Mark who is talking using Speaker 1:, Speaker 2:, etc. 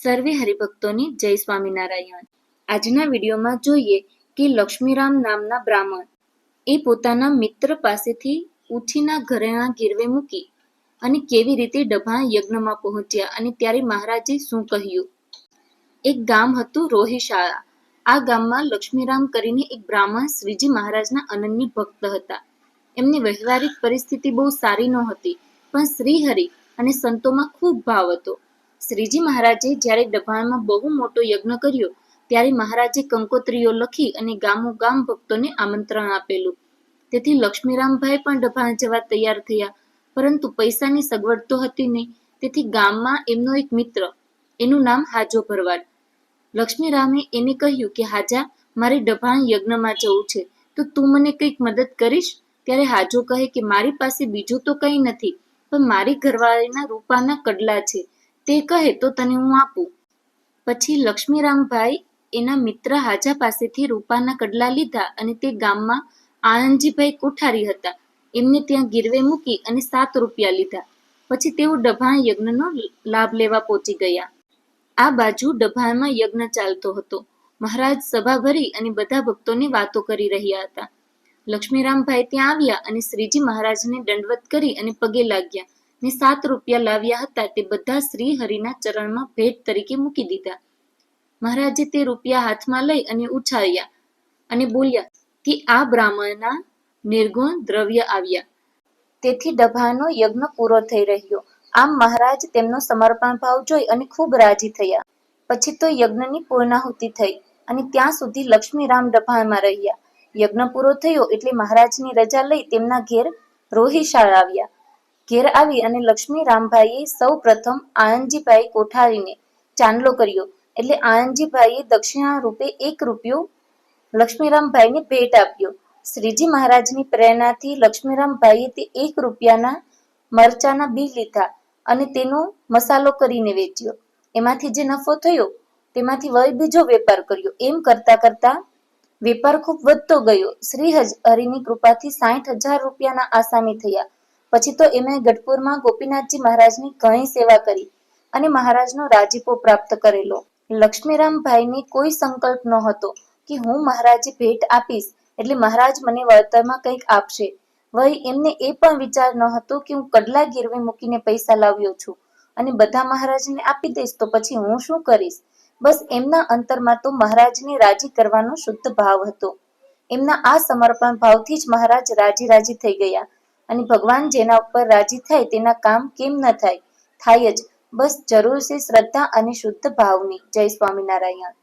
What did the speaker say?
Speaker 1: સર્વે હરિભક્તોની જય સ્વામિનારાયણ. આજના વિડીયોમાં જોઈએ કે લક્ષ્મીરામ નામના બ્રાહ્મણ એ પોતાના મિત્ર પાસેથી ઉછીના ઘરેણા ગીરવે મૂકી અને કેવી રીતે ડભા યજ્ઞમાં પહોંચ્યા અને ત્યારે મહારાજે શું કહ્યું? એક ગામ હતું રોહિશાળા. આ ગામમાં લક્ષ્મીરામ કરીને એક બ્રાહ્મણ શ્રીજી મહારાજના અનન્ય ભક્ત હતા. એમની વ્યવહારિક પરિસ્થિતિ બહુ સારી નહોતી, પણ શ્રીહરિ અને સંતોમાં ખૂબ ભાવ હતો. શ્રીજી મહારાજે જ્યારે ડભાણમાં બહુ મોટો યજ્ઞ કર્યો, ત્યારે મહારાજે કંકોત્રીઓ લખી અને ગામો ગામ ભક્તોને આમંત્રણ આપેલું. તેથી લક્ષ્મીરામભાઈ પણ ડભાણ જવા તૈયાર થયા, પરંતુ પૈસાની સગવડ તો હતી નહીં. તેથી ગામમાં એમનો એક મિત્ર, એનું નામ હાજો ભરવાડ. લક્ષ્મીરામે એને કહ્યું કે, હાજા, મારે ડભાણ યજ્ઞમાં જવું છે. તો તું મને કંઈક મદદ કરીશ? ત્યારે હાજો કહે કે, મારી પાસે બીજું તો કંઈ નથી, પણ મારી ઘરવાળીના રૂપાના કડલા છે. તે કહે તો તને હું આપું. પછી લક્ષ્મીરામભાઈ એના મિત્ર હાજા પાસેથી રૂપાના કડલા લીધા અને તે ગામમાં આનંદજીભાઈ કોઠારી હતા. એમને ત્યાં ગીરવે મૂકી અને સાત રૂપિયા લીધા. પછી તેઓ ડભાણ યજ્ઞનો લાભ લેવા પહોંચી ગયા. આ બાજુ ડભાણમાં યજ્ઞ ચાલતો હતો. મહારાજ સભા ભરી અને બધા ભક્તોને વાતો કરી રહ્યા હતા. લક્ષ્મીરામભાઈ ત્યાં આવ્યા અને શ્રીજી મહારાજને દંડવત કરી અને પગે લાગ્યા. ને સાત રૂપિયા લાવ્યા હતા તે બધા શ્રી હરિના ચરણમાં ભેટ તરીકે મૂકી દીધા. મહારાજે તે રૂપિયા હાથમાં લઈ અને ઉછાળ્યા અને બોલ્યા કે આ બ્રાહ્મણના નિર્ગુણ દ્રવ્ય આવ્યા. તેથી ડભાનો યજ્ઞ પૂરો થઈ રહ્યો. આમ મહારાજ તેમનો સમર્પણ ભાવ જોઈ અને ખૂબ રાજી થયા. પછી તો યજ્ઞની પૂર્ણાહુતિ થઈ અને ત્યાં સુધી લક્ષ્મીરામ ડભાણમાં રહ્યા. યજ્ઞ પૂરો થયો એટલે મહારાજની રજા લઈ તેમના ઘેર રોહિશાળ આવ્યા. ઘેર આવી અને લક્ષ્મીરામભાઈએ સૌ પ્રથમ આનંદજીભાઈ કોઠારીને ચાંદલો કર્યો. એટલે આનંદજીભાઈએ દક્ષિણા રૂપે એક રૂપિયો લક્ષ્મીરામભાઈને ભેટ આપ્યો. શ્રીજી મહારાજની પ્રેરણાથી લક્ષ્મીરામભાઈએ તે એક રૂપિયાના મરચાના બી લીધા અને તેનો મસાલો કરીને વેચ્યો. એમાંથી જે નફો થયો, તેમાંથી વય બીજો વેપાર કર્યો. એમ કરતા કરતા વેપાર ખૂબ વધતો ગયો. શ્રી હરિની કૃપાથી સાઠ હજાર રૂપિયાના આસામી થયા. પછી તો એમણે ગઢપુરમાં ગોપીનાથજી મહારાજની ઘણી સેવા કરી અને મહારાજનો રાજીપો પ્રાપ્ત કરેલો. લક્ષ્મીરામભાઈને કોઈ સંકલ્પ નહોતો કે હું મહારાજે ભેટ આપીશ એટલે મહારાજ મને વળતરમાં કંઈક આપશે. વહી એમને એ પણ વિચાર ન હતો કે હું કડલા ગીરવે મૂકીને પૈસા લાવ્યો છું અને બધા મહારાજને આપી દઈશ તો પછી હું શું કરીશ? બસ એમના અંતરમાં તો મહારાજને રાજી કરવાનો શુદ્ધ ભાવ હતો. એમના આ સમર્પણ ભાવથી જ મહારાજ રાજી રાજી થઈ ગયા. અને ભગવાન જેના ઉપર રાજી થાય તેના કામ કેમ ન થાય? થાય જ. બસ જરૂર છે શ્રદ્ધા અને શુદ્ધ ભાવની. જય સ્વામિનારાયણ.